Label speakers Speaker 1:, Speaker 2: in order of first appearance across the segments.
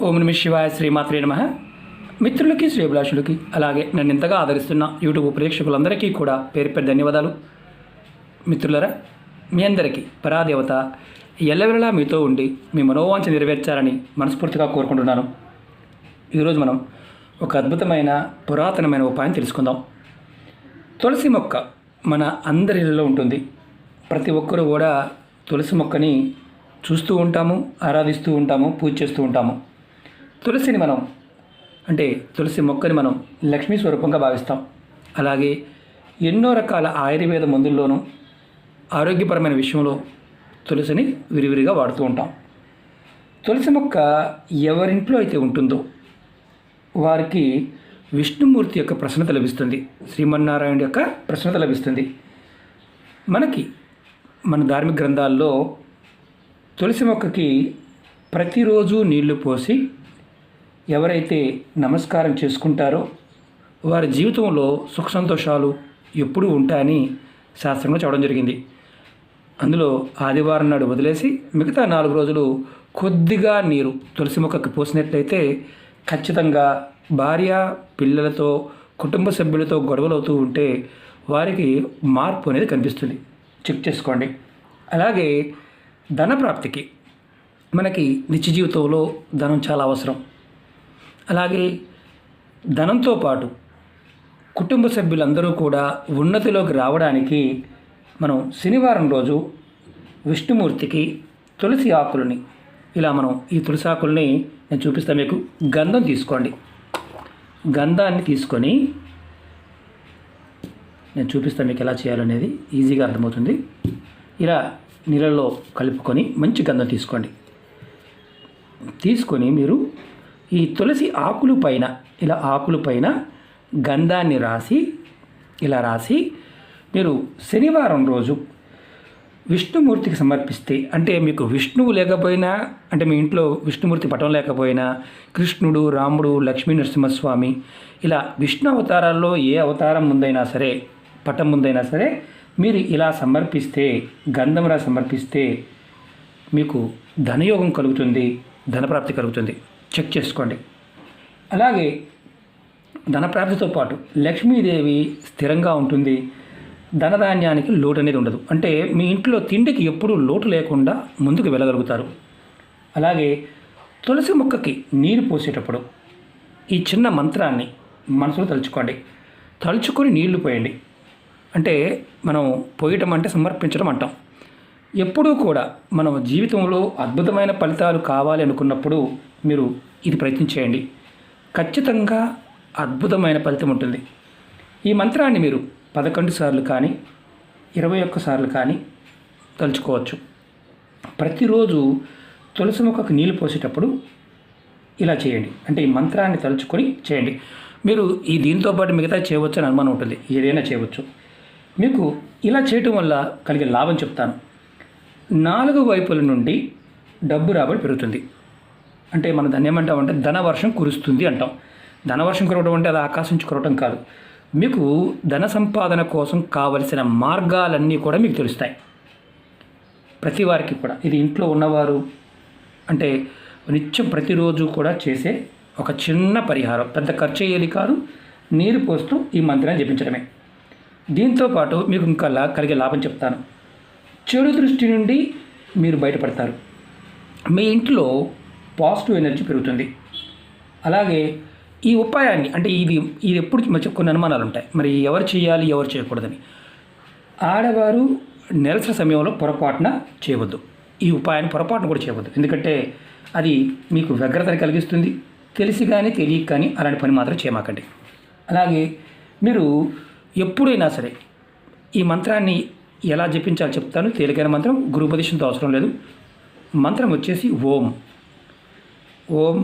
Speaker 1: ఓం నమ శివాయ శ్రీమాత్రే నమ. మిత్రులకి శ్రీభిలాషులకి అలాగే నన్ను ఇంతగా ఆదరిస్తున్న యూట్యూబ్ ప్రేక్షకులందరికీ కూడా పేరు పేరు ధన్యవాదాలు. మిత్రులరా మీ అందరికీ పరాదేవత ఎల్లవెల్లలా మీతో ఉండి మీ మనోవాంఛ నెరవేర్చాలని మనస్ఫూర్తిగా కోరుకుంటున్నాను. ఈరోజు మనం ఒక అద్భుతమైన పురాతనమైన ఉపాయం తెలుసుకుందాం. తులసి మొక్క మన అందరి ఇళ్ళలో ఉంటుంది. ప్రతి ఒక్కరూ కూడా తులసి మొక్కని చూస్తూ ఉంటాము ఆరాధిస్తూ ఉంటాము పూజ చేస్తూ ఉంటాము. తులసిని మనం అంటే తులసి మొక్కని మనం లక్ష్మీ స్వరూపంగా భావిస్తాం. అలాగే ఎన్నో రకాల ఆయుర్వేద మందుల్లోనూ ఆరోగ్యపరమైన విషయంలో తులసిని విరివిరిగా వాడుతూ ఉంటాం. తులసి మొక్క ఎవరింట్లో అయితే ఉంటుందో వారికి విష్ణుమూర్తి యొక్క ప్రసన్నత లభిస్తుంది. శ్రీమన్నారాయణ యొక్క ప్రసన్నత లభిస్తుంది. మనకి మన ధార్మిక గ్రంథాల్లో తులసి మొక్కకి ప్రతిరోజు నీళ్ళు పోసి ఎవరైతే నమస్కారం చేసుకుంటారో వారి జీవితంలో సుఖ సంతోషాలు ఎప్పుడూ ఉంటాయని శాస్త్రంలో చెప్పడం జరిగింది. అందులో ఆదివారం నాడు వదిలేసి మిగతా నాలుగు రోజులు కొద్దిగా నీరు తులసి మొక్కకి పోసినట్లయితే ఖచ్చితంగా భార్య పిల్లలతో కుటుంబ సభ్యులతో గొడవలు అవుతూ ఉంటే వారికి మార్పు అనేది కనిపిస్తుంది. చెక్ చేసుకోండి. అలాగే ధన ప్రాప్తికి మనకి నిత్య జీవితంలో ధనం చాలా అవసరం. అలాగే ధనంతో పాటు కుటుంబ సభ్యులందరూ కూడా ఉన్నతిలోకి రావడానికి మనం శనివారం రోజు విష్ణుమూర్తికి తులసి ఆకులని ఇలా మనం ఈ తులసి ఆకుల్ని నేను చూపిస్తాను మీకు. గంధం తీసుకోండి. గంధాన్ని తీసుకొని నేను చూపిస్తాను మీకు ఎలా చేయాలనేది ఈజీగా అర్థమవుతుంది. ఇలా నీళ్ళల్లో కలుపుకొని మంచి గంధం తీసుకోండి. తీసుకొని మీరు ఈ తులసి ఆకులు పైన ఇలా ఆకులు పైన గంధాన్ని రాసి ఇలా రాసి మీరు శనివారం రోజు విష్ణుమూర్తికి సమర్పిస్తే అంటే మీకు విష్ణువు లేకపోయినా అంటే మీ ఇంట్లో విష్ణుమూర్తి పటం లేకపోయినా కృష్ణుడు రాముడు లక్ష్మీ నరసింహస్వామి ఇలా విష్ణు అవతారాల్లో ఏ అవతారం ముందైనా సరే పటం ముందైనా సరే మీరు ఇలా సమర్పిస్తే గంధంరా సమర్పిస్తే మీకు ధనయోగం కలుగుతుంది ధనప్రాప్తి కలుగుతుంది. చెక్ చేసుకోండి. అలాగే ధనప్రాప్తితో పాటు లక్ష్మీదేవి స్థిరంగా ఉంటుంది. ధనధాన్యానికి లోటు అనేది ఉండదు. అంటే మీ ఇంట్లో తిండికి ఎప్పుడూ లోటు లేకుండా ముందుకు వెళ్ళగలుగుతారు. అలాగే తులసి మొక్కకి నీరు పోసేటప్పుడు ఈ చిన్న మంత్రాన్ని మనసులో తలుచుకోండి. తలుచుకొని నీళ్ళు పోయండి. అంటే మనం పోయటం అంటే సమర్పించడం అంటాం. ఎప్పుడూ కూడా మనం జీవితంలో అద్భుతమైన ఫలితాలు కావాలి అనుకున్నప్పుడు మీరు ఇది ప్రయత్నించేయండి ఖచ్చితంగా అద్భుతమైన ఫలితం ఉంటుంది. ఈ మంత్రాన్ని మీరు పదకొండు సార్లు కానీ ఇరవై ఒక్క సార్లు కానీ తలుచుకోవచ్చు. ప్రతిరోజు తులసి మొక్కకు నీళ్ళు పోసేటప్పుడు ఇలా చేయండి. అంటే ఈ మంత్రాన్ని తలుచుకొని చేయండి. మీరు ఈ దీంతో పాటు మిగతా చేయవచ్చు అని అనుమానం ఉంటుంది. ఏదైనా చేయవచ్చు. మీకు ఇలా చేయటం వల్ల కలిగే లాభం చెప్తాను. నాలుగు వైపుల నుండి డబ్బు రాబడి పెరుగుతుంది. అంటే మనం దాన్ని ఏమంటామంటే ధనవర్షం కురుస్తుంది అంటాం. ధనవర్షం కురవడం అంటే అది ఆకాశం నుంచి కురవడం కాదు. మీకు ధన సంపాదన కోసం కావలసిన మార్గాలన్నీ కూడా మీకు తెలుస్తాయి. ప్రతి వారికి కూడా. ఇది ఇంట్లో ఉన్నవారు అంటే నిత్యం ప్రతిరోజు కూడా చేసే ఒక చిన్న పరిహారం. పెద్ద ఖర్చు అయ్యేది కాదు. నీరు పోస్తూ ఈ మంత్రాన్ని జపించడమే. దీంతో పాటు మీకు ఇంకా లా కలిగే లాభం చెప్తాను. చెడు దృష్టి నుండి మీరు బయటపడతారు. మీ ఇంట్లో పాజిటివ్ ఎనర్జీ పెరుగుతుంది. అలాగే ఈ ఉపాయాన్ని అంటే ఇది ఇది ఎప్పుడు కొన్ని అనుమానాలు ఉంటాయి. మరి ఎవరు చేయాలి ఎవరు చేయకూడదని. ఆడవారు నెలసిన సమయంలో పొరపాటున చేయవద్దు. ఈ ఉపాయాన్ని పొరపాటున కూడా చేయవద్దు. ఎందుకంటే అది మీకు వ్యగ్రతని కలిగిస్తుంది. తెలిసి కానీ తెలియక కానీ అలాంటి పని మాత్రం చేయమాకండి. అలాగే మీరు ఎప్పుడైనా సరే ఈ మంత్రాన్ని ఎలా జపించాలో చెప్తాను. తేలికైన మంత్రం గురుపదేశంతో అవసరం లేదు. మంత్రం వచ్చేసి ఓం. ఓం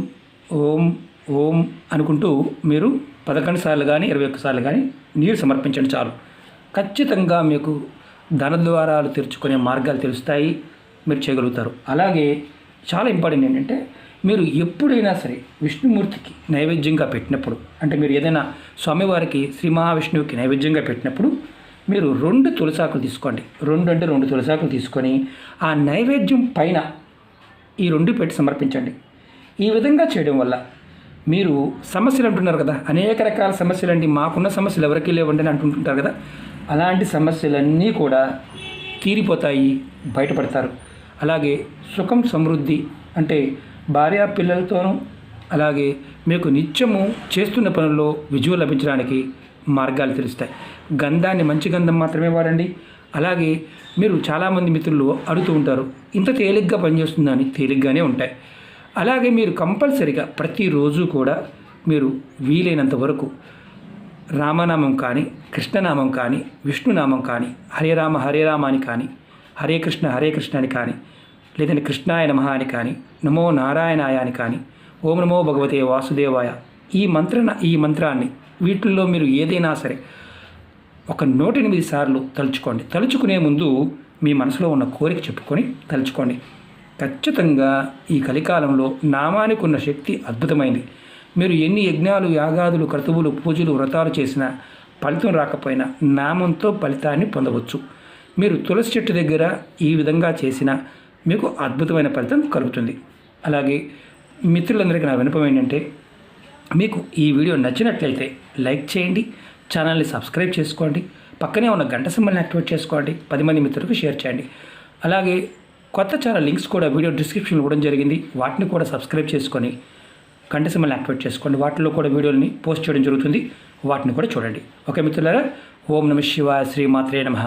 Speaker 1: ఓం ఓం అనుకుంటూ మీరు పదకొండు సార్లు కానీ ఇరవై ఒక్క సార్లు కానీ నీరు సమర్పించండి చాలు. ఖచ్చితంగా మీకు ధన ద్వారాలు తెరుచుకునే మార్గాలు తెలుస్తాయి మీరు చేయగలుగుతారు. అలాగే చాలా ఇంపార్టెంట్ ఏంటంటే మీరు ఎప్పుడైనా సరే విష్ణుమూర్తికి నైవేద్యంగా పెట్టినప్పుడు అంటే మీరు ఏదైనా స్వామివారికి శ్రీ మహావిష్ణువుకి నైవేద్యంగా పెట్టినప్పుడు మీరు రెండు తులసాకులు తీసుకోండి. రెండు అంటే రెండు తులసాకులు తీసుకొని ఆ నైవేద్యం పైన ఈ రెండు పెట్టి సమర్పించండి. ఈ విధంగా చేయడం వల్ల మీరు సమస్యలు అంటున్నారు కదా అనేక రకాల సమస్యలు అండి మాకున్న సమస్యలు ఎవరికి లేవండి అని అంటుంటుంటారు కదా అలాంటి సమస్యలన్నీ కూడా తీరిపోతాయి బయటపడతారు. అలాగే సుఖం సమృద్ధి అంటే భార్య పిల్లలతోనూ అలాగే మీకు నిత్యము చేస్తున్న పనుల్లో విజయం లభించడానికి మార్గాలు తెలుస్తాయి. గంధాన్ని మంచి గంధం మాత్రమే వాడండి. అలాగే మీరు చాలామంది మిత్రులు అడుగుతూ ఉంటారు ఇంత తేలిగ్గా పనిచేస్తుందని తేలిగ్గానే ఉంటాయి. అలాగే మీరు కంపల్సరిగా ప్రతిరోజు కూడా మీరు వీలైనంత వరకు రామనామం కానీ కృష్ణనామం కానీ విష్ణునామం కానీ హరే రామ హరే రామ అని కానీ హరే కృష్ణ హరే కృష్ణ అని కానీ లేదంటే కృష్ణాయ నమ అని కానీ నమో నారాయణాయ అని కానీ ఓం నమో భగవతే వాసుదేవాయ ఈ మంత్ర ఈ మంత్రాన్ని వీటిల్లో మీరు ఏదైనా సరే ఒక నూట ఎనిమిది సార్లు తలుచుకోండి. తలుచుకునే ముందు మీ మనసులో ఉన్న కోరిక చెప్పుకొని తలుచుకోండి. ఖచ్చితంగా ఈ కలికాలంలో నామానికి ఉన్న శక్తి అద్భుతమైంది. మీరు ఎన్ని యజ్ఞాలు యాగాదులు క్రతువులు పూజలు వ్రతాలు చేసినా ఫలితం రాకపోయినా నామంతో ఫలితాన్ని పొందవచ్చు. మీరు తులసి చెట్టు దగ్గర ఈ విధంగా చేసినా మీకు అద్భుతమైన ఫలితం కలుగుతుంది. అలాగే మిత్రులందరికీ నా వినపం ఏంటంటే మీకు ఈ వీడియో నచ్చినట్లయితే లైక్ చేయండి ఛానల్ని సబ్స్క్రైబ్ చేసుకోండి పక్కనే ఉన్న గంట సింబల్ని యాక్టివేట్ చేసుకోండి పది మంది మిత్రులకు షేర్ చేయండి. అలాగే కొత్త ఛానల్ లింక్స్ కూడా వీడియో డిస్క్రిప్షన్లో ఇవ్వడం జరిగింది. వాటిని కూడా సబ్స్క్రైబ్ చేసుకొని గంట సింబల్ని యాక్టివేట్ చేసుకోండి. వాటిలో కూడా వీడియోని పోస్ట్ చేయడం జరుగుతుంది. వాటిని కూడా చూడండి. ఓకే మిత్రులారా ఓం నమ శివాయ శ్రీమాత్రే నమః.